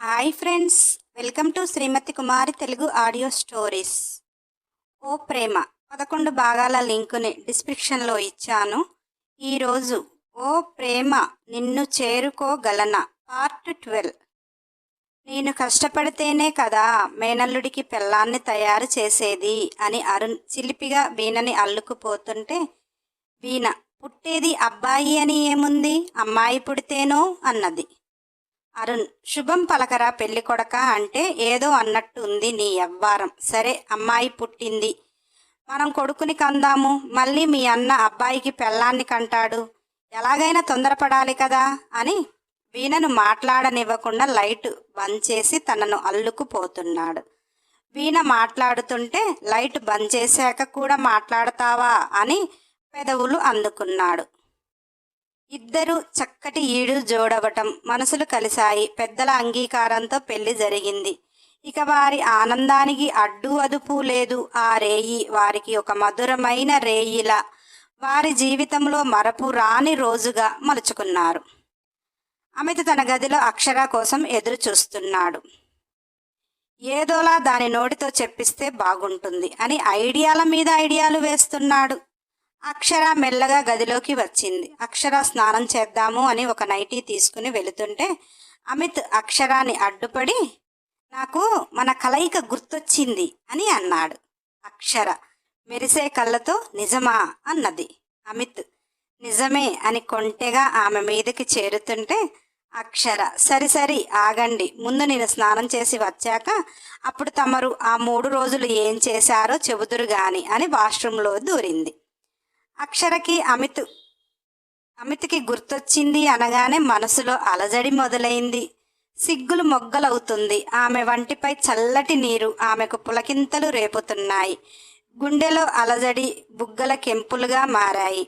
Hi friends welcome to Srimathi Kumari Telugu audio stories. ఓ ప్రేమ పదకొండు భాగాల లింకుని డిస్క్రిప్షన్లో ఇచ్చాను. ఈరోజు ఓ ప్రేమ నిన్ను చేరుకోగలన? Part twelve. నేను కష్టపడితేనే కదా మేనల్లుడికి పిల్లాన్ని తయారు చేసేది అని అరుణ్ చిలిపిగా వీణని అల్లుకుపోతుంటే వీణ పుట్టేది అబ్బాయి అని ఏముంది? అమ్మాయి పుడితేనో? అన్నది. అరుణ్ శుభం పలకరా పెళ్ళి కొడక అంటే ఏదో అన్నట్టు ఉంది నీ అవ్వారం సరే అమ్మాయి పుట్టింది. మనం కొడుకుని కందాము. మళ్ళీ మీ అన్న అబ్బాయికి పెళ్ళాన్ని కంటాడు. ఎలాగైనా తొందరపడాలి కదా అని వీణను మాట్లాడనివ్వకుండా లైట్ బంద్ చేసి తనను అల్లుకుపోతున్నాడు. వీణ మాట్లాడుతుంటే లైట్ బంద్ చేశాక కూడా మాట్లాడతావా? అని పెదవులు అందుకున్నాడు. ఇద్దరు చక్కటి ఈడు జోడవటం మనసులు కలిశాయి. పెద్దల అంగీకారంతో పెళ్ళి జరిగింది. ఇక వారి ఆనందానికి అడ్డు అదుపు లేదు. ఆ రేయి వారికి ఒక మధురమైన రేయిలా వారి జీవితంలో మరపు రాని రోజుగా మలుచుకున్నారు. అమిత తన గదిలో అక్షర కోసం ఎదురు చూస్తున్నాడు ఏదోలా దాని నోటితో చెప్పిస్తే బాగుంటుంది అని ఐడియాల మీద ఐడియాలు వేస్తున్నాడు. అక్షర మెల్లగా గదిలోకి వచ్చింది. అక్షర స్నానం చేద్దాము అని ఒక నైటీ తీసుకుని వెళుతుంటే అమిత్ అక్షరాన్ని అడ్డుపడి నాకు మన కలయిక గుర్తొచ్చింది అని అన్నాడు. అక్షర మెరిసే కళ్ళతో నిజమా? అన్నది. అమిత్ నిజమే అని కొంటెగా ఆమె మీదకి చేరుతుంటే అక్షర సరి సరి ఆగండి. ముందు నేను స్నానం చేసి వచ్చాక అప్పుడు తమరు ఆ మూడు రోజులు ఏం చేశారో చెబుదురు గాని అని వాష్రూంలో దూరింది. అక్షరకి అమిత్. అమిత్కి గుర్తొచ్చింది అనగానే మనసులో అలజడి మొదలైంది. సిగ్గులు మొగ్గలవుతుంది. ఆమె వంటిపై చల్లటి నీరు ఆమెకు పులకింతలు రేపుతున్నాయి. గుండెలో అలజడి బుగ్గల కెంపులుగా మారాయి.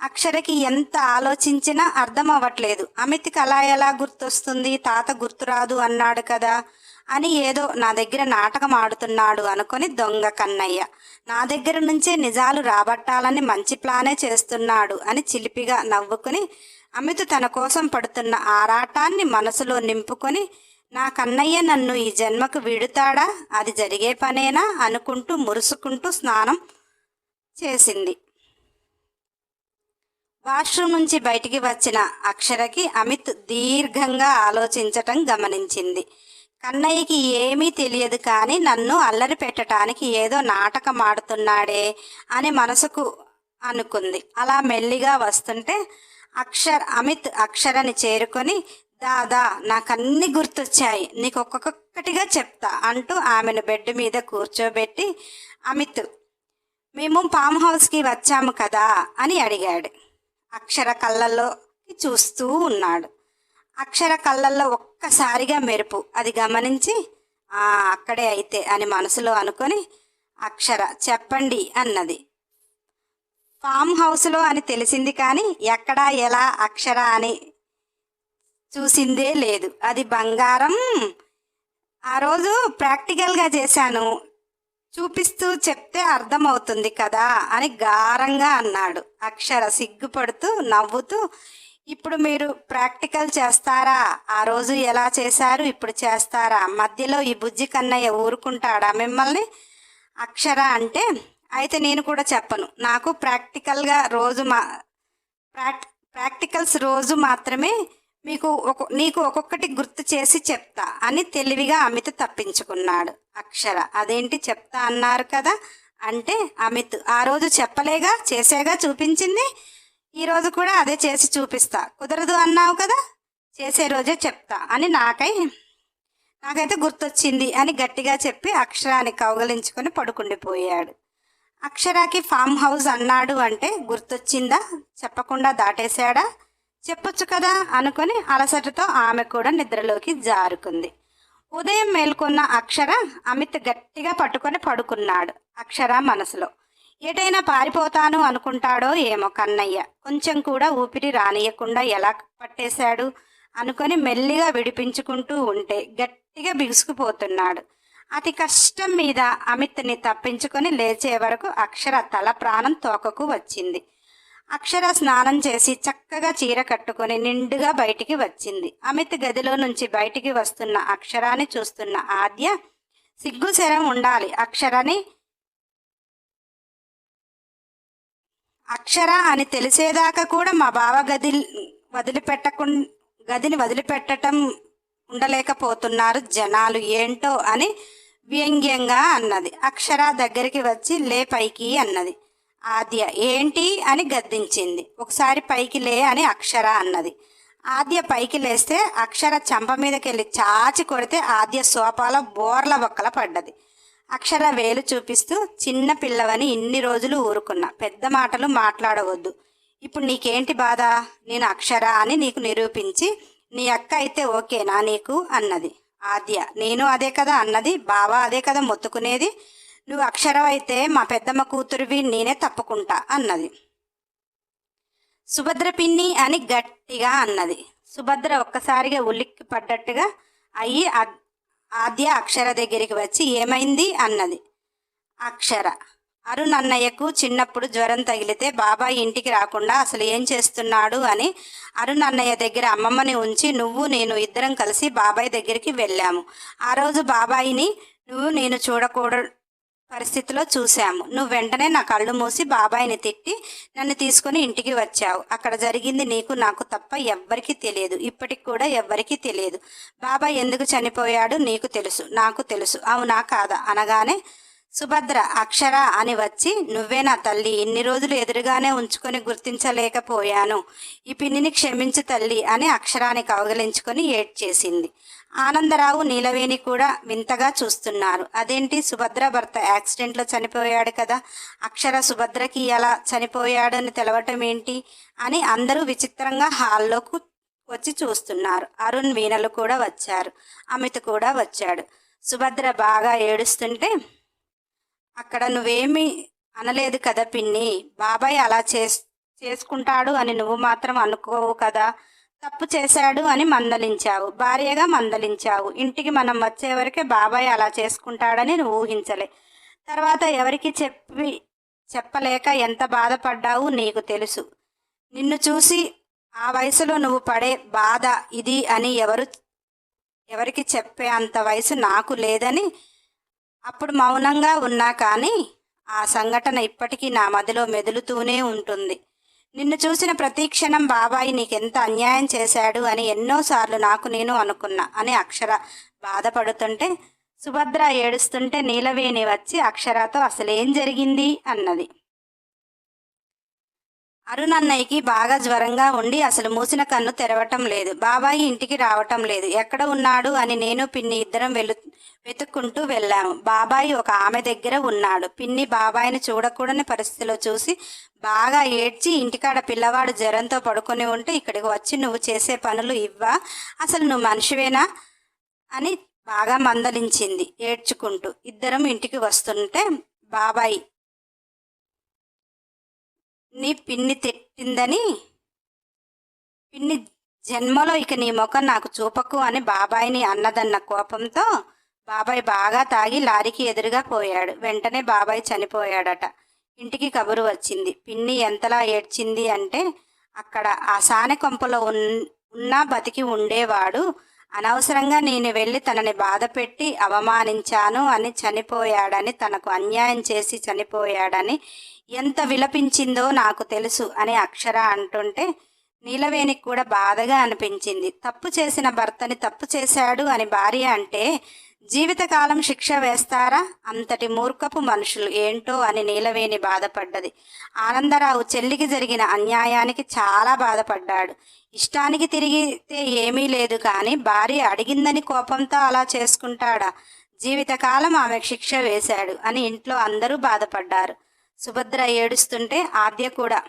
అక్షరకి ఎంత ఆలోచించినా అర్థం అవ్వట్లేదు అమిత్కి అలా ఎలా గుర్తొస్తుంది? తాత గుర్తురాదు అన్నాడు కదా అని ఏదో నా దగ్గర నాటకం ఆడుతున్నాడు అనుకొని దొంగ కన్నయ్య. నా దగ్గర నుంచే నిజాలు రాబట్టాలని మంచి ప్లానే చేస్తున్నాడు అని చిలిపిగా నవ్వుకుని అమిత్ తన కోసం పడుతున్న ఆరాటాన్ని మనసులో నింపుకొని నా కన్నయ్య నన్ను ఈ జన్మకు విడుతాడా? అది జరిగే పనేనా? అనుకుంటూ మురుసుకుంటూ స్నానం చేసింది. వాష్రూమ్ నుంచి బయటికి వచ్చిన అక్షరకి అమిత్ దీర్ఘంగా ఆలోచించటం గమనించింది. కన్నయ్యకి ఏమీ తెలియదు కానీ నన్ను అల్లరి పెట్టడానికి ఏదో నాటకం ఆడుతున్నాడే అని మనసుకు అనుకుంది. అలా మెల్లిగా వస్తుంటే అక్షర్ అమిత్ అక్షరని చేరుకొని దాదా నాకన్నీ గుర్తొచ్చాయి. నీకు ఒక్కొక్కటిగా చెప్తా అంటూ ఆమెను బెడ్ మీద కూర్చోబెట్టి అమిత్ మేము ఫామ్ హౌస్కి వచ్చాము కదా అని అడిగాడు. అక్షర కళ్ళల్లో చూస్తూ ఉన్నాడు. అక్షర కళ్ళల్లో ఒక్కసారిగా మెరుపు. అది గమనించి "ఆ, అక్కడే అయితే అని మనసులో అనుకొని అక్షర చెప్పండి అన్నది. ఫామ్ హౌస్లో అని తెలిసింది కానీ ఎక్కడ ఎలా అక్షర అని చూసిందే లేదు. అది బంగారం. ఆ రోజు ప్రాక్టికల్గా చేశాను. చూపిస్తూ చెప్తే అర్థమవుతుంది కదా అని గారంగా అన్నాడు. అక్షర సిగ్గుపడుతూ నవ్వుతూ ఇప్పుడు మీరు ప్రాక్టికల్ చేస్తారా? ఆ రోజు ఎలా చేశారు? ఇప్పుడు చేస్తారా? మధ్యలో ఈ బుజ్జి కన్నయ్య ఊరుకుంటాడా? మిమ్మల్ని అక్షర అంటే అయితే నేను కూడా చెప్పను. నాకు ప్రాక్టికల్గా రోజు మా ప్రాక్ ప్రాక్టికల్స్ రోజు మాత్రమే మీకు ఒక నీకు ఒక్కొక్కటి గుర్తు చేసి చెప్తా అని తెలివిగా అమిత్ తప్పించుకున్నాడు. అక్షర అదేంటి చెప్తా అన్నారు కదా? అంటే అమిత్ ఆ రోజు చెప్పలేగా చేసేగా చూపించింది? ఈరోజు కూడా అదే చేసి చూపిస్తా. కుదరదు అన్నావు కదా? చేసే రోజే చెప్తా అని నాకై నాకైతే గుర్తొచ్చింది అని గట్టిగా చెప్పి అక్షరాన్ని కౌగలించుకొని పడుకుండిపోయాడు. అక్షరాకి ఫామ్ హౌస్ అన్నాడు అంటే గుర్తొచ్చిందా? చెప్పకుండా దాటేశాడా? చెప్పొచ్చు కదా? అనుకొని అలసటతో ఆమె కూడా నిద్రలోకి జారుకుంది. ఉదయం మేల్కొన్న అక్షర అమిత్ గట్టిగా పట్టుకొని పడుకున్నాడు అక్షర మనసులో. ఎటైనా పారిపోతాను అనుకుంటాడో ఏమో కన్నయ్య. కొంచెం కూడా ఊపిరి రానియకుండా ఎలా పట్టేశాడు అనుకొని మెల్లిగా విడిపించుకుంటూ ఉంటే గట్టిగా బిగుసుకుపోతున్నాడు. అతి కష్టం మీద అమిత్ని తప్పించుకొని లేచే వరకు అక్షర తల ప్రాణం తోకకు వచ్చింది. అక్షర స్నానం చేసి చక్కగా చీర కట్టుకొని నిండుగా బయటికి వచ్చింది. అమిత్ గదిలో నుంచి బయటికి వస్తున్న అక్షరాన్ని చూస్తున్న ఆద్య సిగ్గుశరం ఉండాలి అక్షరని అక్షర అని తెలిసేదాకా కూడా మా బావ గది వదిలిపెట్టకుం గదిని వదిలిపెట్టడం ఉండలేకపోతున్నారు జనాలు ఏంటో అని వ్యంగ్యంగా అన్నది. అక్షర దగ్గరికి వచ్చి లే పైకి అన్నది. ఆద్య ఏంటి అని గద్దించింది. ఒకసారి పైకి లే అని అక్షర అన్నది. ఆద్య పైకి లేస్తే అక్షర చంప మీదకెళ్ళి చాచి కొడితే ఆద్య సోపాలో బోర్ల బొక్కల పడ్డది. అక్షర వేలు చూపిస్తూ చిన్న పిల్లవని ఇన్ని రోజులు ఊరుకున్నా. పెద్ద మాటలు మాట్లాడవద్దు. ఇప్పుడు నీకేంటి బాధ? నేను అక్షర అని నీకు నిరూపించి నీ అక్క అయితే ఓకేనా నీకు? అన్నది. ఆద్య. నేను అదే కదా అన్నది. బావా అదే కదా మొత్తుకునేది. నువ్వు అక్షరం అయితే మా పెద్దమ్మ కూతురువి నేనే తప్పుకుంటా అన్నది. సుభద్ర పిన్ని అని గట్టిగా అన్నది. సుభద్ర ఒక్కసారిగా ఉలిక్కి పడ్డట్టుగా అయ్యి ఆద్య అక్షర దగ్గరికి వచ్చి ఏమైంది అన్నది. అక్షర అరుణ్ అన్నయ్యకు చిన్నప్పుడు జ్వరం తగిలితే బాబాయ్ ఇంటికి రాకుండా అసలు ఏం చేస్తున్నాడు అని అరుణ్ అన్నయ్య దగ్గర అమ్మమ్మని ఉంచి నువ్వు నేను ఇద్దరం కలిసి బాబాయ్ దగ్గరికి వెళ్ళాము. ఆ రోజు బాబాయిని నువ్వు నేను చూడకూడ పరిస్థితిలో చూశాము. నువ్వు వెంటనే నా కళ్ళు మూసి బాబాయిని తిట్టి నన్ను తీసుకుని ఇంటికి వచ్చావు. అక్కడ జరిగింది నీకు నాకు తప్ప ఎవ్వరికీ తెలియదు. ఇప్పటికి కూడా ఎవ్వరికీ తెలియదు. బాబాయ్ ఎందుకు చనిపోయాడు నీకు తెలుసు నాకు తెలుసు. అవునా కాదా? అనగానే సుభద్ర అక్షర అని వచ్చి నువ్వే నా తల్లి ఇన్ని రోజులు ఎదురుగానే ఉంచుకొని గుర్తించలేకపోయాను. ఈ పిన్నిని క్షమించు తల్లి అని అక్షరాన్ని కౌగలించుకొని ఏడ్చేసింది ఆనందరావు నీలవేణి కూడా వింతగా చూస్తున్నారు. అదేంటి? సుభద్ర భర్త యాక్సిడెంట్లో చనిపోయాడు కదా. అక్షర సుభద్రకి ఎలా చనిపోయాడని తెలవటం ఏంటి? అని అందరూ విచిత్రంగా హాల్లోకి వచ్చి చూస్తున్నారు. అరుణ్ వీణలు కూడా వచ్చారు. అమిత్ కూడా వచ్చాడు. సుభద్ర బాగా ఏడుస్తుంటే అక్కడ నువ్వేమీ అనలేదు కదా పిన్ని. బాబాయ్ అలా చేస్ చేసుకుంటాడు అని నువ్వు మాత్రం అనుకోవు కదా. తప్పు చేశాడు అని మందలించావు. భార్యగా మందలించావు. ఇంటికి మనం వచ్చే వరకే బాబాయ్ అలా చేసుకుంటాడని నువ్వు ఊహించలే. తర్వాత ఎవరికి చెప్పి చెప్పలేక ఎంత బాధపడ్డావు నీకు తెలుసు. నిన్ను చూసి ఆ వయసులో నువ్వు పడే బాధ ఇది అని ఎవరు ఎవరికి చెప్పే అంత వయసు నాకు లేదని అప్పుడు మౌనంగా ఉన్నా కానీ ఆ సంఘటన ఇప్పటికీ నా మదిలో మెదులుతూనే ఉంటుంది. నిన్ను చూసిన ప్రతీక్షణం బాబాయి నీకెంత అన్యాయం చేశాడు అని ఎన్నోసార్లు నాకు నేను అనుకున్నా అని అక్షర బాధపడుతుంటే సుభద్ర ఏడుస్తుంటే నీలవేణి వచ్చి అక్షరతో అసలేం జరిగింది? అన్నది. అరుణన్నయ్యకి బాగా జ్వరంగా ఉండి అసలు మూసిన కన్ను తెరవటం లేదు. బాబాయి ఇంటికి రావటం లేదు. ఎక్కడ ఉన్నాడు అని నేను పిన్ని ఇద్దరం వెలు వెతుక్కుంటూ వెళ్ళాము. బాబాయి ఒక ఆమె దగ్గర ఉన్నాడు. పిన్ని బాబాయిని చూడకూడని పరిస్థితిలో చూసి బాగా ఏడ్చి ఇంటికాడ పిల్లవాడు జ్వరంతో పడుకొని ఉంటే ఇక్కడికి వచ్చి నువ్వు చేసే పనులు ఇవ్వా? అసలు నువ్వు మనిషివేనా? అని బాగా మందలించింది ఏడ్చుకుంటూ. ఇద్దరం ఇంటికి వస్తుంటే బాబాయ్ నీ పిన్ని తిట్టిందని పిన్ని జన్మలో ఇక నీ ముఖం నాకు చూపకు అని బాబాయిని అన్నదన్న కోపంతో బాబాయ్ బాగా తాగి లారీకి ఎదురుగా పోయాడు. వెంటనే బాబాయ్ చనిపోయాడట. ఇంటికి కబురు వచ్చింది. పిన్ని ఎంతలా ఏడ్చింది అంటే అక్కడ ఆ సానె కొంపలో ఉన్ ఉన్నా బతికి ఉండేవాడు అనవసరంగా నేను వెళ్ళి తనని బాధపెట్టి అవమానించాను అని చనిపోయాడని తనకు అన్యాయం చేసి చనిపోయాడని ఎంత విలపించిందో నాకు తెలుసు అని అక్షర అంటుంటే నీలవేణికి కూడా బాధగా అనిపించింది. తప్పు చేసిన భర్తని తప్పు చేశాడు అని భార్య అంటే జీవితకాలం శిక్ష వేస్తారా? అంతటి మూర్ఖపు మనుషులు ఏంటో అని నీలవేణి బాధపడ్డది. ఆనందరావు చెల్లికి జరిగిన అన్యాయానికి చాలా బాధపడ్డాడు. ఇష్టానికి తిరిగితే ఏమీ లేదు కానీ భార్య అడిగిందని కోపంతో అలా చేసుకుంటాడా? జీవితకాలం ఆమె శిక్ష వేశాడు అని ఇంట్లో అందరూ బాధపడ్డారు. సుభద్ర ఏడుస్తుంటే ఆద్య కూడా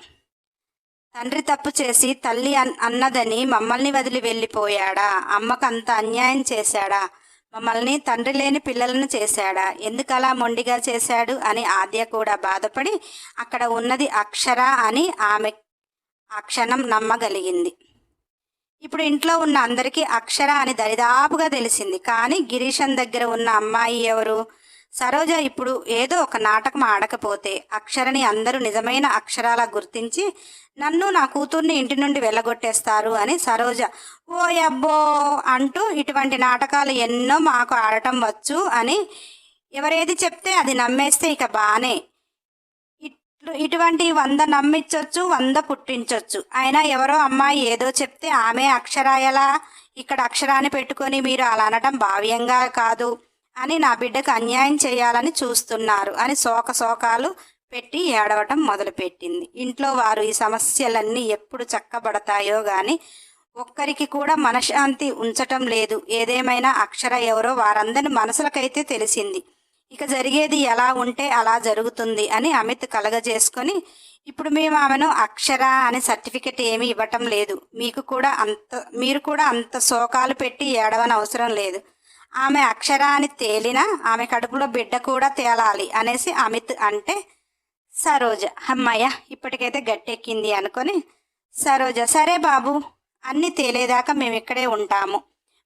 తండ్రి తప్పు చేసి తల్లి అన్ అన్నదని మమ్మల్ని వదిలి వెళ్ళిపోయాడా? అమ్మకు అంత అన్యాయం చేశాడా? మమ్మల్ని తండ్రి లేని పిల్లలను చేశాడా? ఎందుకలా మొండిగా చేశాడు? అని ఆద్య కూడా బాధపడి అక్కడ ఉన్నది అక్షర అని ఆమె ఆ క్షణం నమ్మగలిగింది. ఇప్పుడు ఇంట్లో ఉన్న అందరికీ అక్షర అని దరిదాపుగా తెలిసింది. కానీ గిరీశన్ దగ్గర ఉన్న అమ్మాయి ఎవరు? సరోజ ఇప్పుడు ఏదో ఒక నాటకం ఆడకపోతే అక్షరని అందరూ నిజమైన అక్షరాల గుర్తించి నన్ను నా కూతుర్ని ఇంటి నుండి వెళ్ళగొట్టేస్తారు అని సరోజ ఓ అబ్బో అంటూ ఇటువంటి నాటకాలు ఎన్నో మాకు ఆడటం వచ్చు అని ఎవరేది చెప్తే అది నమ్మేస్తే ఇక బానే. ఇట్లు ఇటువంటి వంద నమ్మించవచ్చు వంద పుట్టించవచ్చు అయినా ఎవరో అమ్మాయి ఏదో చెప్తే ఆమె అక్షరాయలా ఇక్కడ అక్షరాన్ని పెట్టుకొని మీరు అలా అనటం భావ్యంగా కాదు. అని నా బిడ్డకు అన్యాయం చేయాలని చూస్తున్నారు అని శోక శోకాలు పెట్టి ఏడవటం మొదలుపెట్టింది. ఇంట్లో వారు ఈ సమస్యలన్నీ ఎప్పుడు చక్కబడతాయో గాని ఒక్కరికి కూడా మనశ్శాంతి ఉంచటం లేదు. ఏదేమైనా అక్షర ఎవరో వారందరి మనసులకైతే తెలిసింది. ఇక జరిగేది ఎలా ఉంటే అలా జరుగుతుంది అని అమిత్ కలగజేసుకొని ఇప్పుడు మేము ఆమెను అక్షర అనే సర్టిఫికెట్ ఏమీ ఇవ్వటం లేదు. మీకు కూడా అంత మీరు కూడా అంత శోకాలు పెట్టి ఏడవని అవసరం లేదు. ఆమె అక్షరాన్ని తేలిన ఆమె కడుపులో బిడ్డ కూడా తేలాలి అనేసి అమిత్ అంటే సరోజ అమ్మయ్య ఇప్పటికైతే గట్టెక్కింది అనుకొని సరోజ సరే బాబు అన్నీ తేలేదాకా మేము ఇక్కడే ఉంటాము.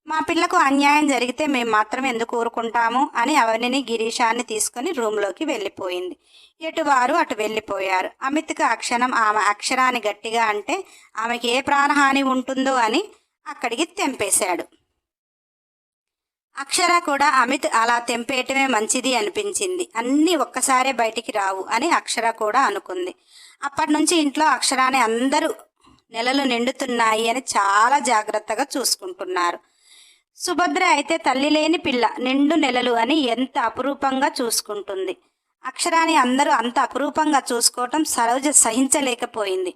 మా పిల్లకు అన్యాయం జరిగితే మేము మాత్రం ఎందుకు ఊరుకుంటాము అని అవనిని గిరీశాన్ని తీసుకుని రూమ్లోకి వెళ్ళిపోయింది. ఎటు వారు అటు వెళ్ళిపోయారు. అమిత్కి ఆ క్షణం ఆమె అక్షరాన్ని గట్టిగా అంటే ఆమెకి ఏ ప్రాణహాని ఉంటుందో అని అక్కడికి తెంపేశాడు. అక్షర కూడా అమిత్ అలా తెంపేయటమే మంచిది అనిపించింది. అన్నీ ఒక్కసారే బయటికి రావు అని అక్షర కూడా అనుకుంది. అప్పటి నుంచి ఇంట్లో అక్షరాన్ని అందరూ నెలలు నిండుతున్నాయి అని చాలా జాగ్రత్తగా చూసుకుంటున్నారు. సుభద్ర అయితే తల్లి లేని పిల్ల నిండు నెలలు అని ఎంత అపురూపంగా చూసుకుంటుంది. అక్షరాన్ని అందరూ అంత అపురూపంగా చూసుకోవటం సరోజ సహించలేకపోయింది.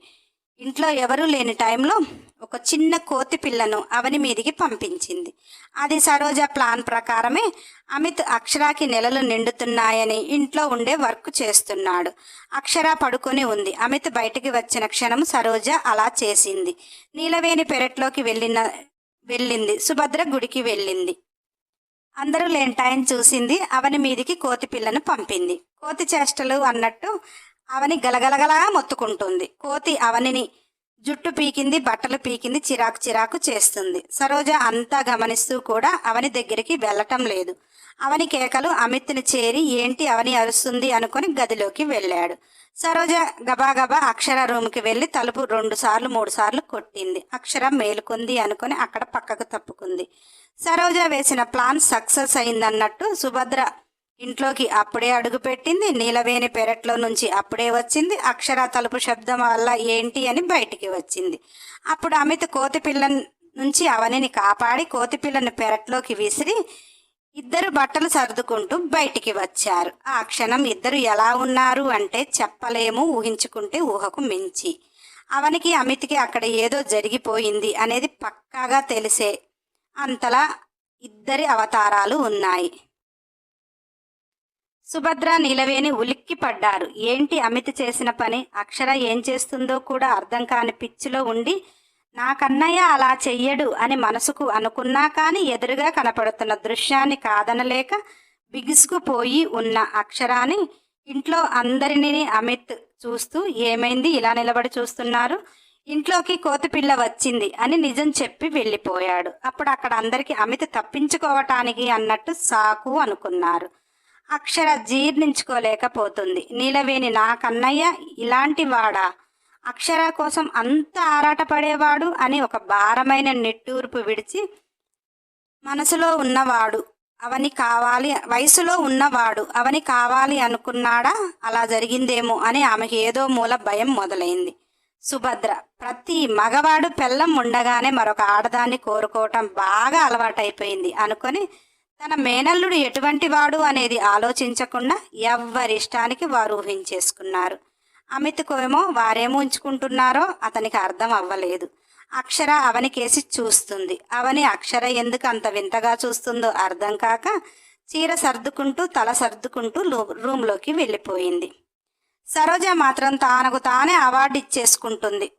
ఇంట్లో ఎవరూ లేని టైంలో ఒక చిన్న కోతి పిల్లను అవని మీదికి పంపించింది. అది సరోజ ప్లాన్ ప్రకారమే అమిత్ అక్షరాకి నెలలు నిండుతున్నాయని ఇంట్లో ఉండే వర్క్ చేస్తున్నాడు. అక్షర పడుకొని ఉంది. అమిత్ బయటికి వచ్చిన క్షణం సరోజ అలా చేసింది. నీలవేణి పెరట్లోకి వెళ్ళిన వెళ్ళింది. సుభద్ర గుడికి వెళ్ళింది. అందరూ లేని టైం చూసింది. అవని మీదికి కోతి పిల్లను పంపింది. కోతి చేష్టలు అన్నట్టు అవని గలగలగలా మొత్తుకుంటుంది. కోతి అవనిని జుట్టు పీకింది బట్టలు పీకింది చిరాకు చిరాకు చేస్తుంది. సరోజ అంతా గమనిస్తూ కూడా అవని దగ్గరికి వెళ్ళటం లేదు. అవని కేకలు అమిత్ని చేరి ఏంటి అవని అరుస్తుంది? అనుకుని గదిలోకి వెళ్ళాడు. సరోజ గబాగబా అక్షర రూమ్కి వెళ్ళి తలుపు రెండు సార్లు మూడు సార్లు కొట్టింది. అక్షర మేలుకుంది అనుకుని అక్కడ పక్కకు తప్పుకుంది. సరోజ వేసిన ప్లాన్ సక్సెస్ అయిందన్నట్టు సుభద్ర ఇంట్లోకి అప్పుడే అడుగుపెట్టింది నీలవేణి పెరట్లో నుంచి అప్పుడే వచ్చింది అక్షర తలుపు శబ్దం వల్ల ఏంటి అని బయటికి వచ్చింది. అప్పుడు అమిత్ కోతిపిల్ల నుంచి అవనిని కాపాడి కోతిపిల్లని పెరట్లోకి విసిరి ఇద్దరు బట్టలు సర్దుకుంటూ బయటికి వచ్చారు. ఆ క్షణం ఇద్దరు ఎలా ఉన్నారు అంటే చెప్పలేము ఊహించుకుంటే ఊహకు మించి. అవనికి అమిత్కి అక్కడ ఏదో జరిగిపోయింది అనేది పక్కాగా తెలిసే అంతలా ఇద్దరి అవతారాలు ఉన్నాయి. సుభద్ర నిలవేని ఉలిక్కి పడ్డారు. ఏంటి అమిత చేసిన పని? అక్షర ఏం చేస్తుందో కూడా అర్థం కాని పిచ్చిలో ఉండి నా కన్నయ్య అలా చెయ్యడు అని మనసుకు అనుకున్నా కానీ ఎదురుగా కనపడుతున్న దృశ్యాన్ని కాదనలేక బిగుసుకుపోయి ఉన్న అక్షరాన్ని ఇంట్లో అందరినీ అమిత్ చూస్తూ ఏమైంది ఇలా నిలబడి చూస్తున్నారు? ఇంట్లోకి కోతిపిల్ల వచ్చింది అని నిజం చెప్పి వెళ్ళిపోయాడు. అప్పుడు అక్కడ అందరికీ అమిత తప్పించుకోవటానికి అన్నట్టు సాకు అనుకున్నారు. అక్షర జీర్ణించుకోలేకపోతుంది. నీలవేణి నా కన్నయ్య ఇలాంటి వాడా? అక్షర కోసం అంత ఆరాటపడేవాడు అని ఒక భారమైన నిట్టూర్పు విడిచి మనసులో ఉన్నవాడు. అవని కావాలి వయసులో ఉన్నవాడు. అవని కావాలి అనుకున్నాడా? అలా జరిగిందేమో అని ఆమెకి ఏదో మూల భయం మొదలైంది. సుభద్ర ప్రతి మగవాడు పెళ్ళం ఉండగానే మరొక ఆడదాన్ని కోరుకోవటం బాగా అలవాటైపోయింది అనుకొని తన మేనల్లుడు ఎటువంటి వాడు అనేది ఆలోచించకుండా ఎవ్వరిష్టానికి వారు ఊహించేసుకున్నారు. అమిత్కేమో వారేమో ఉంచుకుంటున్నారో అతనికి అర్థం అవ్వలేదు. అక్షర అవనికేసి చూస్తుంది. అవని అక్షర ఎందుకు అంత వింతగా చూస్తుందో అర్థం కాక చీర సర్దుకుంటూ తల సర్దుకుంటూ రూమ్లోకి వెళ్ళిపోయింది. సరోజ మాత్రం తానకు తానే అవార్డు ఇచ్చేసుకుంటుంది.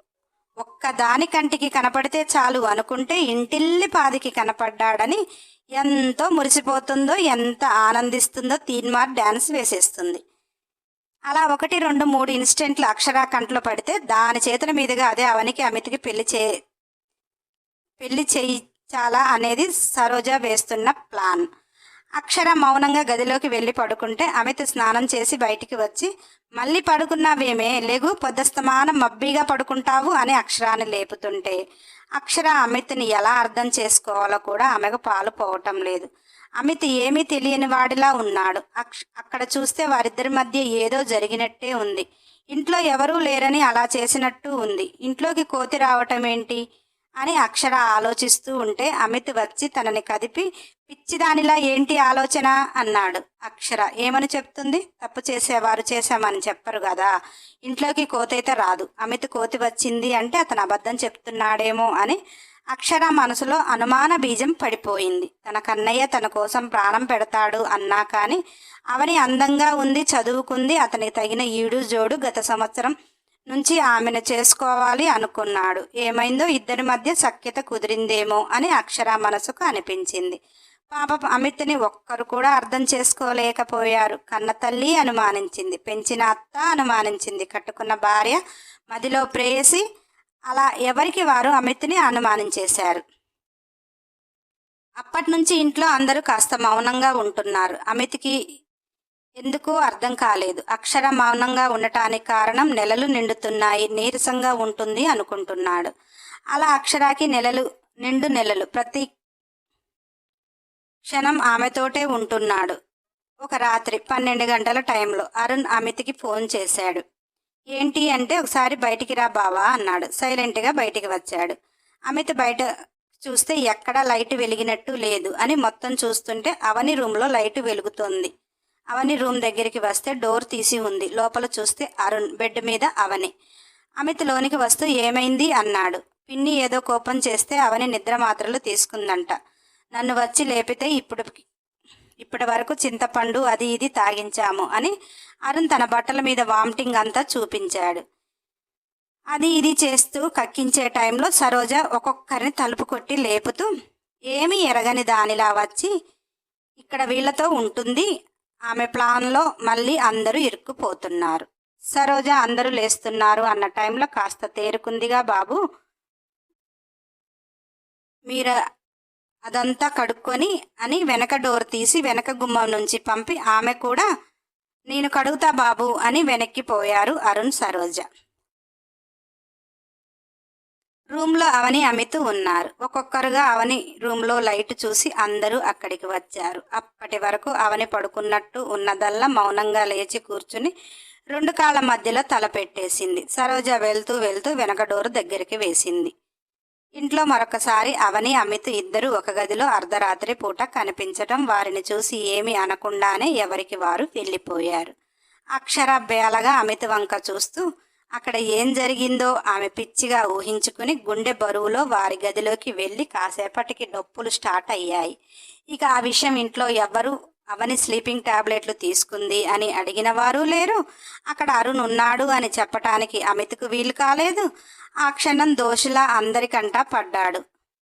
ఒక్కదాని కంటికి కనపడితే చాలు అనుకుంటే ఇంటిల్లి పాదికి కనపడ్డాడని ఎంతో మురిసిపోతుందో ఎంత ఆనందిస్తుందో తీన్మార్ డ్యాన్స్ వేసేస్తుంది. అలా ఒకటి రెండు మూడు ఇన్స్టెంట్లు అక్షరా కంట్లో పడితే దాని చేతుల మీదుగా అదే అవనికి అమితికి పెళ్ళి చే పెళ్ళి చేయించాలా అనేది సరోజ వేస్తున్న ప్లాన్. అక్షర మౌనంగా గదిలోకి వెళ్ళి పడుకుంటే అమిత్ స్నానం చేసి బయటికి వచ్చి మళ్ళీ పడుకున్నావేమే? లేగు పొద్దస్తమానం మబ్బీగా పడుకుంటావు అని అక్షరాన్ని లేపుతుంటే అక్షర అమిత్ని ఎలా అర్థం చేసుకోవాలో కూడా ఆమెకు పాలు పోవటం లేదు. అమిత్ ఏమీ తెలియని వాడిలా ఉన్నాడు. అక్ష అక్కడ చూస్తే వారిద్దరి మధ్య ఏదో జరిగినట్టే ఉంది. ఇంట్లో ఎవరూ లేరని అలా చేసినట్టు ఉంది. ఇంట్లోకి కోతి రావటం ఏంటి? అని అక్షర ఆలోచిస్తూ ఉంటే అమిత్ వచ్చి తనని కదిపి పిచ్చిదానిలా ఏంటి ఆలోచన? అన్నాడు. అక్షర ఏమని చెప్తుంది? తప్పు చేసేవారు చేశామని చెప్పరు కదా ఇంట్లోకి కోతైతే రాదు. అమిత్ కోతి వచ్చింది అంటే అతను అబద్ధం చెప్తున్నాడేమో అని అక్షర మనసులో అనుమాన బీజం పడిపోయింది. తన కన్నయ్య తన కోసం ప్రాణం పెడతాడు అన్నా కానీ అవని అందంగా ఉంది చదువుకుంది అతనికి తగిన ఈడు జోడు గత సంవత్సరం నుంచి ఆమెను చేసుకోవాలి అనుకున్నాడు. ఏమైందో ఇద్దరి మధ్య సఖ్యత కుదిరిందేమో అని అక్షర మనసుకు అనిపించింది. పాప అమిత్ని ఒక్కరు కూడా అర్థం చేసుకోలేకపోయారు. కన్న తల్లి అనుమానించింది. పెంచిన అత్త అనుమానించింది. కట్టుకున్న భార్య మదిలో ప్రేయసి అలా ఎవరికి వారు అమిత్ని అనుమానించేశారు. అప్పటి నుంచి ఇంట్లో అందరూ కాస్త మౌనంగా ఉంటున్నారు. అమిత్కి ఎందుకో అర్థం కాలేదు. అక్షర మౌనంగా ఉండటానికి కారణం నెలలు నిండుతున్నాయి. నీరసంగా ఉంటుంది అనుకుంటున్నాడు. అలా అక్షరాకి నెలలు నిండు నెలలు. ప్రతి క్షణం ఆమెతోటే ఉంటున్నాడు. ఒక రాత్రి పన్నెండు గంటల టైంలో అరుణ్ అమిత్కి ఫోన్ చేశాడు. ఏంటి అంటే ఒకసారి బయటికి రా బావా అన్నాడు. సైలెంట్గా బయటికి వచ్చాడు. అమిత్ బయట చూస్తే ఎక్కడా లైట్ వెలిగినట్టు లేదు అని మొత్తం చూస్తుంటే అవని రూమ్లో లైట్ వెలుగుతోంది. అవని రూమ్ దగ్గరికి వస్తే డోర్ తీసి ఉంది. లోపల చూస్తే అరుణ్ బెడ్ మీద అవని. అమిత్ లోనికి వస్తూ ఏమైంది అన్నాడు. పిన్ని ఏదో కోపం చేస్తే అవని నిద్ర మాత్రలు తీసుకుందంట. నన్ను వచ్చి లేపితే ఇప్పుడు ఇప్పటి వరకు చింతపండు అది ఇది తాగించాము అని అరుణ్ తన బట్టల మీద వామిటింగ్ అంతా చూపించాడు. అది ఇది చేస్తూ కక్కించే టైంలో సరోజ ఒక్కొక్కరిని తలుపు కొట్టి లేపుతూ ఏమీ ఎరగని దానిలా వచ్చి ఇక్కడ వీళ్ళతో ఉంటుంది ఆమె ప్లాన్లో మళ్ళీ అందరూ ఇరుక్కుపోతున్నారు. సరోజ అందరూ లేస్తున్నారు అన్న టైంలో కాస్త తేరుకుందిగా బాబు మీరు అదంతా కడుక్కొని అని వెనక డోర్ తీసి వెనక గుమ్మం నుంచి పంపి ఆమె కూడా నేను కడుగుతా బాబు అని వెనక్కిపోయారు అరుణ్ సరోజ. రూమ్లో అవని అమిత్ ఉన్నారు. ఒక్కొక్కరుగా అవని రూమ్లో లైట్ చూసి అందరూ అక్కడికి వచ్చారు. అప్పటి వరకు అవని పడుకున్నట్టు ఉన్నదల్లా మౌనంగా లేచి కూర్చుని రెండు కాళ్ళ మధ్యలో తల పెట్టేసింది. సరోజ వెళ్తూ వెళ్తూ వెనక డోరు దగ్గరికి వేసింది. ఇంట్లో మరొకసారి అవని అమిత్ ఇద్దరు ఒక గదిలో అర్ధరాత్రి పూట కనిపించటం వారిని చూసి ఏమీ అనకుండానే ఎవరికి వారు వెళ్ళిపోయారు. అక్షర బేలగా అమిత్ వంక చూస్తూ అక్కడ ఏం జరిగిందో ఆమె పిచ్చిగా ఊహించుకుని గుండె బరువులో వారి గదిలోకి వెళ్ళి కాసేపటికి నొప్పులు స్టార్ట్ అయ్యాయి. ఇక ఆ విషయం ఇంట్లో ఎవరు అవని స్లీపింగ్ టాబ్లెట్లు తీసుకుంది అని అడిగిన వారు లేరు. అక్కడ అరుణ్ ఉన్నాడు అని చెప్పటానికి అమిత్కు వీలు కాలేదు. ఆ క్షణం దోషిలా అందరికంటా పడ్డాడు.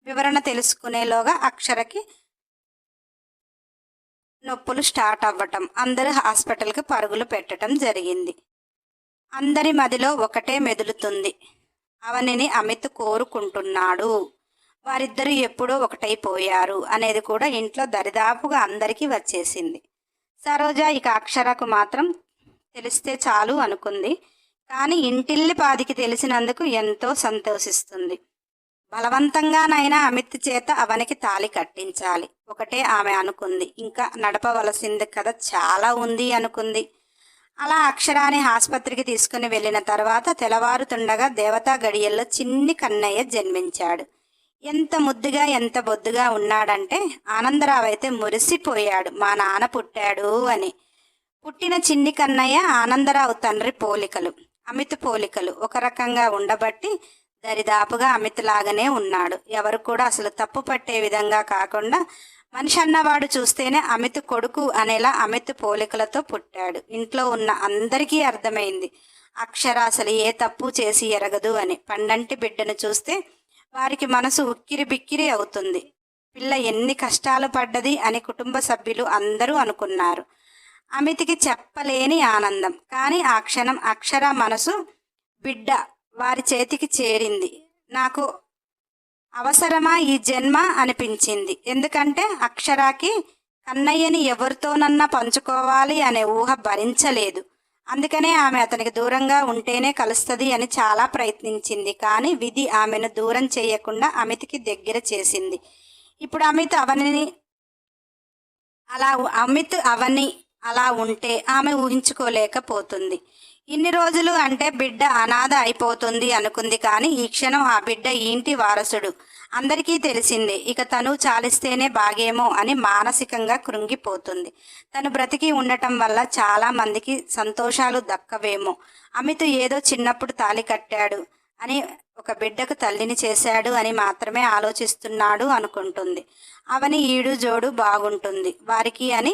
వివరణ తెలుసుకునేలోగా అక్షరకి నొప్పులు స్టార్ట్ అవ్వటం అందరూ హాస్పిటల్కి పరుగులు పెట్టడం జరిగింది. అందరి మదిలో ఒకటే మెదులుతుంది. అవనిని అమిత్ కోరుకుంటున్నాడు. వారిద్దరూ ఎప్పుడో ఒకటైపోయారు అనేది కూడా ఇంట్లో దరిదాపుగా అందరికీ వచ్చేసింది. సరోజ ఇక అక్షరకు మాత్రం తెలిస్తే చాలు అనుకుంది. కానీ ఇంటిల్లి పాదికి తెలిసినందుకు ఎంతో సంతోషిస్తుంది. బలవంతంగానైనా అమిత్ చేత అవనికి తాలి కట్టించాలి. ఒకటే ఆమె అనుకుంది. ఇంకా నడపవలసింది కదా చాలా ఉంది అనుకుంది. అలా అక్షరాన్ని ఆసుపత్రికి తీసుకుని వెళ్ళిన తర్వాత తెల్లవారుతుండగా దేవతా గడియల్లో చిన్ని కన్నయ్య జన్మించాడు. ఎంత ముద్దుగా ఎంత బొద్దుగా ఉన్నాడంటే ఆనందరావు అయితే మురిసిపోయాడు. మా నాన్న పుట్టాడు అని. పుట్టిన చిన్ని కన్నయ్య ఆనందరావు తండ్రి పోలికలు అమిత్ పోలికలు. ఒక రకంగా ఉండబట్టి దరిదాపుగా అమిత్ లాగానే ఉన్నాడు. ఎవరు కూడా అసలు తప్పు పట్టే విధంగా కాకుండా మనిషి అన్నవాడు చూస్తేనే అమిత్ కొడుకు అనేలా అమిత్ పోలికలతో పుట్టాడు. ఇంట్లో ఉన్న అందరికీ అర్థమైంది. అక్షర అసలు ఏ తప్పు చేసి ఎరగదు అని. పండంటి బిడ్డను చూస్తే వారికి మనసు ఉక్కిరి బిక్కిరి అవుతుంది. పిల్ల ఎన్ని కష్టాలు పడ్డది అని కుటుంబ సభ్యులు అందరూ అనుకున్నారు. అమితికి చెప్పలేని ఆనందం. కానీ ఆ క్షణం అక్షర మనసు బిడ్డ వారి చేతికి చేరింది. నాకు అవసరమా ఈ జన్మ అనిపించింది. ఎందుకంటే అక్షరాకి కన్నయ్యని ఎవరితోనన్నా పంచుకోవాలి అనే ఊహ భరించలేదు. అందుకనే ఆమె అతనికి దూరంగా ఉంటేనే కలుస్తుంది అని చాలా ప్రయత్నించింది. కానీ విధి ఆమెను దూరం చేయకుండా అమిత్కి దగ్గర చేసింది. ఇప్పుడు అమిత్ అవనిని అలా అమిత్ అవని అలా ఉంటే ఆమె ఊహించుకోలేకపోతుంది. ఇన్ని రోజులు అంటే బిడ్డ అనాథ అయిపోతుంది అనుకుంది కానీ ఈ క్షణం ఆ బిడ్డ ఇంటి వారసుడు. అందరికీ తెలిసిందే ఇక తను చాలిస్తేనే బాగేమో అని మానసికంగా కృంగిపోతుంది. తను బ్రతికి ఉండటం వల్ల చాలా మందికి సంతోషాలు దక్కవేమో. అమిత్ ఏదో చిన్నప్పుడు తాలి కట్టాడు అని ఒక బిడ్డకు తల్లిని చేశాడు అని మాత్రమే ఆలోచిస్తున్నాడు అనుకుంటుంది. అవని ఈడు జోడు బాగుంటుంది. వారికి అని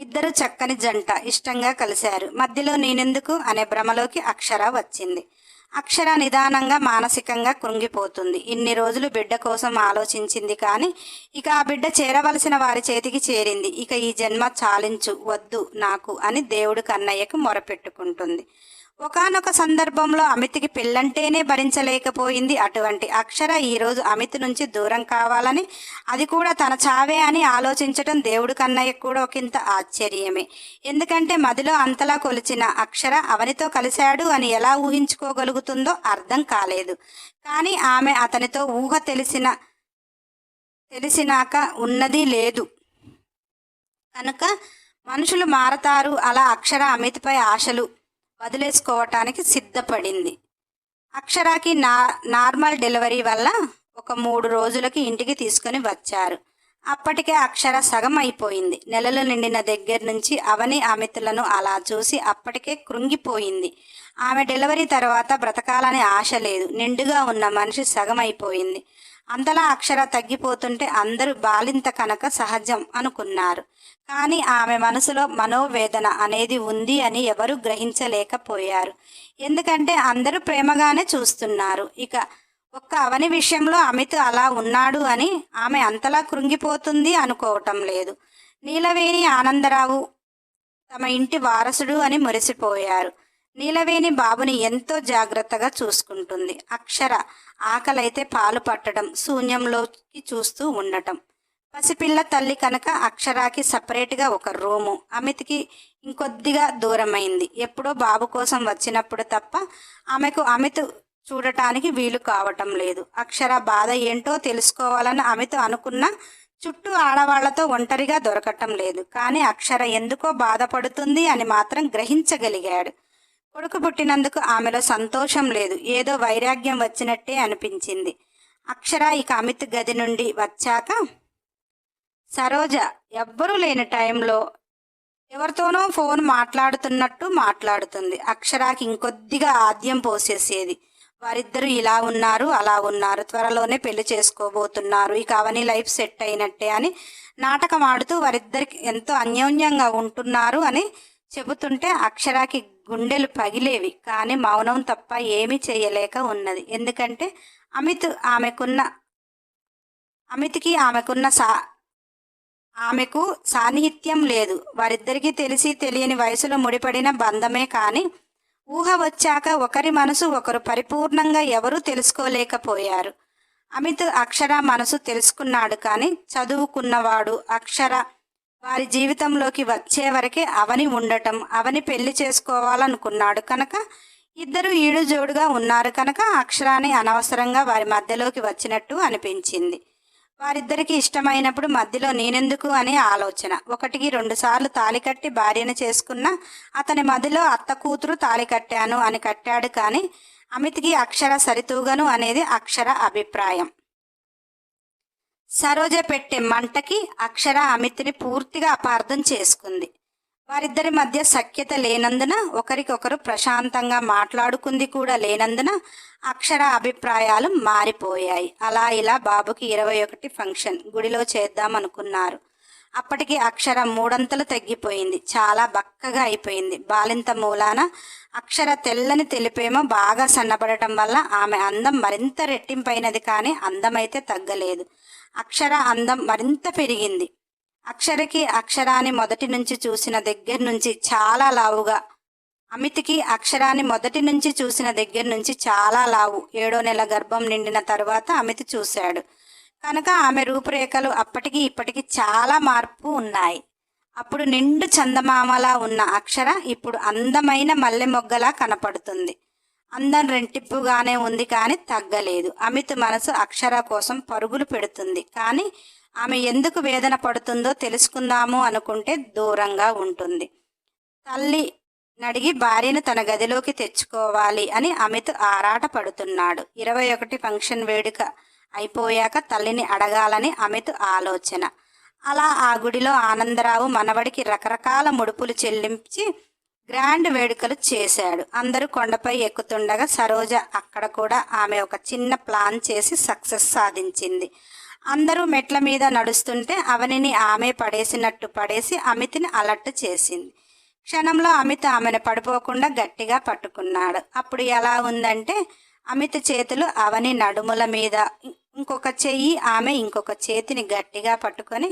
ఇద్దరు చక్కని జంట ఇష్టంగా కలిశారు. మధ్యలో నేనెందుకు? అనే భ్రమలోకి అక్షర వచ్చింది. అక్షర నిదానంగా మానసికంగా కృంగిపోతుంది. ఇన్ని రోజులు బిడ్డ కోసం ఆలోచించింది కానీ ఇక ఆ బిడ్డ చేరవలసిన వారి చేతికి చేరింది. ఇక ఈ జన్మ చాలించు వద్దు నాకు అని దేవుడు కన్నయ్యకు మొరపెట్టుకుంటుంది. ఒకానొక సందర్భంలో అమిత్కి పెళ్ళంటేనే భరించలేకపోయింది. అటువంటి అక్షర ఈరోజు అమిత్ నుంచి దూరం కావాలని అది కూడా తన చావే అని ఆలోచించటం దేవుడు కన్నయ్య కూడా ఒకంత ఆశ్చర్యమే. ఎందుకంటే మదిలో అంతలా కొలిచిన అక్షర అవనితో కలిశాడు అని ఎలా ఊహించుకోగలుగుతుందో అర్థం కాలేదు. కానీ ఆమె అతనితో ఊహ తెలిసిన తెలిసినాక ఉన్నది లేదు. కనుక మనుషులు మారతారు అలా అక్షర అమిత్పై ఆశలు వదిలేసుకోవటానికి సిద్ధపడింది. అక్షరాకి నా నార్మల్ డెలివరీ వల్ల ఒక మూడు రోజులకి ఇంటికి తీసుకొని వచ్చారు. అప్పటికే అక్షర సగం అయిపోయింది. నెలలు నిండిన దగ్గర నుంచి అవని అమితులను అలా చూసి అప్పటికే కృంగిపోయింది. ఆమె డెలివరీ తర్వాత బ్రతకాలని ఆశ లేదు. నిండుగా ఉన్న మనిషి సగం అయిపోయింది. అంతలా అక్షర తగ్గిపోతుంటే అందరూ బాలింత కనుక సహజం అనుకున్నారు. కానీ ఆమె మనసులో మనోవేదన అనేది ఉంది అని ఎవరు గ్రహించలేకపోయారు. ఎందుకంటే అందరూ ప్రేమగానే చూస్తున్నారు. ఇక ఒక్క అవని విషయంలో అమిత్ అలా ఉన్నాడు అని ఆమె అంతలా కృంగిపోతుంది అనుకోవటం లేదు. నీలవేణి ఆనందరావు తమ ఇంటి వారసుడు అని మురిసిపోయారు. నీలవేణి బాబుని ఎంతో జాగ్రత్తగా చూసుకుంటుంది. అక్షర ఆకలైతే పాలు పట్టడం శూన్యంలోకి చూస్తూ ఉండటం. పసిపిల్ల తల్లి కనుక అక్షరాకి సపరేట్గా ఒక రూము అమిత్కి ఇంకొద్దిగా దూరమైంది. ఎప్పుడో బాబు కోసం వచ్చినప్పుడు తప్ప ఆమెకు అమిత్ చూడటానికి వీలు కావటం లేదు. అక్షర బాధ ఏంటో తెలుసుకోవాలని అమిత్ అనుకున్న చుట్టూ ఆడవాళ్ళతో ఒంటరిగా దొరకటం లేదు. కానీ అక్షర ఎందుకో బాధపడుతుంది అని మాత్రం గ్రహించగలిగాడు. కొడుకు పుట్టినందుకు ఆమెలో సంతోషం లేదు. ఏదో వైరాగ్యం వచ్చినట్టే అనిపించింది. అక్షర ఇక అమిత్ గది నుండి వచ్చాక సరోజ ఎవ్వరూ లేని టైంలో ఎవరితోనో ఫోన్ మాట్లాడుతున్నట్టు మాట్లాడుతుంది. అక్షరాకి ఇంకొద్దిగా ఆద్యం పోసేసేది. వారిద్దరూ ఇలా ఉన్నారు అలా ఉన్నారు త్వరలోనే పెళ్ళి చేసుకోబోతున్నారు ఇక అవని లైఫ్ సెట్ అయినట్టే అని నాటకం ఆడుతూ వారిద్దరికి ఎంతో అన్యోన్యంగా ఉంటున్నారు అని చెబుతుంటే అక్షరాకి గుండెలు పగిలేవి. కానీ మౌనం తప్ప ఏమీ చేయలేక ఉన్నది. ఎందుకంటే అమిత్ ఆమెకున్న అమిత్కి ఆమెకున్న సా ఆమెకు సాన్నిహిత్యం లేదు. వారిద్దరికీ తెలిసి తెలియని వయసులో ముడిపడిన బంధమే కానీ ఊహ వచ్చాక ఒకరి మనసు ఒకరు పరిపూర్ణంగా ఎవరూ తెలుసుకోలేకపోయారు. అమిత్ అక్షర మనసు తెలుసుకున్నాడు కానీ చదువుకున్నవాడు అక్షర వారి జీవితంలోకి వచ్చే వరకే అవని ఉండటం అవని పెళ్ళి చేసుకోవాలనుకున్నాడు కనుక ఇద్దరు ఈడు జోడుగా ఉన్నారు కనుక అక్షరాన్ని అనవసరంగా వారి మధ్యలోకి వచ్చినట్టు అనిపించింది. వారిద్దరికి ఇష్టమైనప్పుడు మధ్యలో నేనెందుకు అనే ఆలోచన. ఒకటికి రెండు సార్లు తాలి కట్టి భార్యను చేసుకున్న అతని మధ్యలో అత్త కూతురు తాలి కట్టాను అని కట్టాడు కానీ అమిత్కి అక్షర సరితూగను అనేది అక్షర అభిప్రాయం. సరోజ పెట్టే మంటకి అక్షర అమిత్ని పూర్తిగా అపార్థం చేసుకుంది. వారిద్దరి మధ్య సఖ్యత లేనందున ఒకరికొకరు ప్రశాంతంగా మాట్లాడుకుంది కూడా లేనందున అక్షర అభిప్రాయాలు మారిపోయాయి. అలా ఇలా బాబుకి ఇరవై ఒకటి ఫంక్షన్ గుడిలో చేద్దామనుకున్నారు అప్పటికి అక్షర మూడంతలు తగ్గిపోయింది. చాలా బక్కగా అయిపోయింది. బాలింత మూలాన అక్షర తెల్లని తెలిపేమో బాగా సన్నపడటం వల్ల ఆమె అందం మరింత రెట్టింపైనది కానీ అందమైతే తగ్గలేదు. అక్షర అందం మరింత పెరిగింది. అక్షరకి అక్షరాన్ని మొదటి నుంచి చూసిన దగ్గర నుంచి చాలా లావుగా. అమిత్కి అక్షరాన్ని మొదటి నుంచి చూసిన దగ్గర నుంచి చాలా లావు. ఏడో నెల గర్భం నిండిన తర్వాత అమిత్ చూశాడు. కనుక ఆమె రూపురేఖలు అప్పటికి ఇప్పటికి చాలా మార్పు ఉన్నాయి. అప్పుడు నిండు చందమామలా ఉన్న అక్షర ఇప్పుడు అందమైన మల్లె మొగ్గలా కనపడుతుంది. అందం రెంటిప్పుగానే ఉంది కానీ తగ్గలేదు. అమిత్ మనసు అక్షర కోసం పరుగులు పెడుతుంది. కానీ ఆమె ఎందుకు వేదన పడుతుందో తెలుసుకుందాము అనుకుంటే దూరంగా ఉంటుంది. తల్లి నడిగి భార్యను తన గదిలోకి తెచ్చుకోవాలి అని అమిత్ ఆరాట పడుతున్నాడు. ఇరవై ఒకటి ఫంక్షన్ వేడుక అయిపోయాక తల్లిని అడగాలని అమిత్ ఆలోచన. అలా ఆ గుడిలో ఆనందరావు మనవడికి రకరకాల ముడుపులు చెల్లించి గ్రాండ్ వేడుకలు చేశాడు. అందరూ కొండపై ఎక్కుతుండగా సరోజ అక్కడ కూడా ఆమె ఒక చిన్న ప్లాన్ చేసి సక్సెస్ సాధించింది. అందరూ మెట్ల మీద నడుస్తుంటే అవనిని ఆమె పడేసినట్టు పడేసి అమితిని అలర్ట్ చేసింది. క్షణంలో అమిత్ ఆమెను పడిపోకుండా గట్టిగా పట్టుకున్నాడు. అప్పుడు ఎలా ఉందంటే అమిత్ చేతులు అవని నడుముల మీద ఇంకొక చెయ్యి ఆమె ఇంకొక చేతిని గట్టిగా పట్టుకొని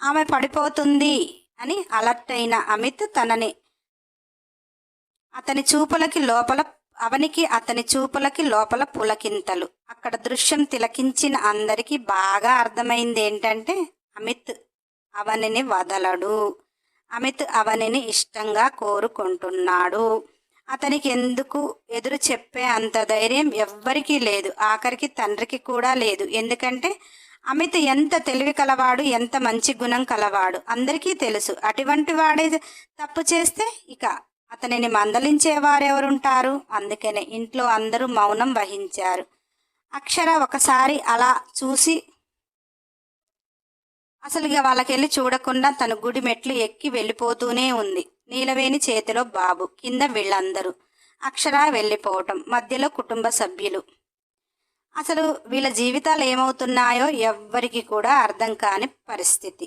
ఆమె పడిపోతుంది అని అలర్ట్ అయిన అమిత్ తనని అతని చూపులకి లోపల అవనికి అతని చూపులకి లోపల పులకింతలు. అక్కడ దృశ్యం తిలకించిన అందరికీ బాగా అర్థమైంది ఏంటంటే అమిత్ అవనిని వదలడు. అమిత్ అవనిని ఇష్టంగా కోరుకుంటున్నాడు. అతనికి ఎందుకు ఎదురు చెప్పే అంత ధైర్యం ఎవ్వరికీ లేదు. ఆఖరికి తండ్రికి కూడా లేదు. ఎందుకంటే అమిత్ ఎంత తెలివి కలవాడు ఎంత మంచి గుణం కలవాడు అందరికీ తెలుసు. అటువంటి వాడే తప్పు చేస్తే ఇక అతనిని మందలించేవారెవరుంటారు అందుకనే ఇంట్లో అందరూ మౌనం వహించారు. అక్షర ఒకసారి అలా చూసి అసలు ఇక వాళ్ళకెళ్ళి చూడకుండా తన గుడి మెట్లు ఎక్కి వెళ్ళిపోతూనే ఉంది. నీలవేణి చేతిలో బాబు కింద వీళ్ళందరూ. అక్షర వెళ్ళిపోవటం మధ్యలో కుటుంబ సభ్యులు. అసలు వీళ్ళ జీవితాలు ఏమవుతున్నాయో ఎవ్వరికి కూడా అర్థం కాని పరిస్థితి.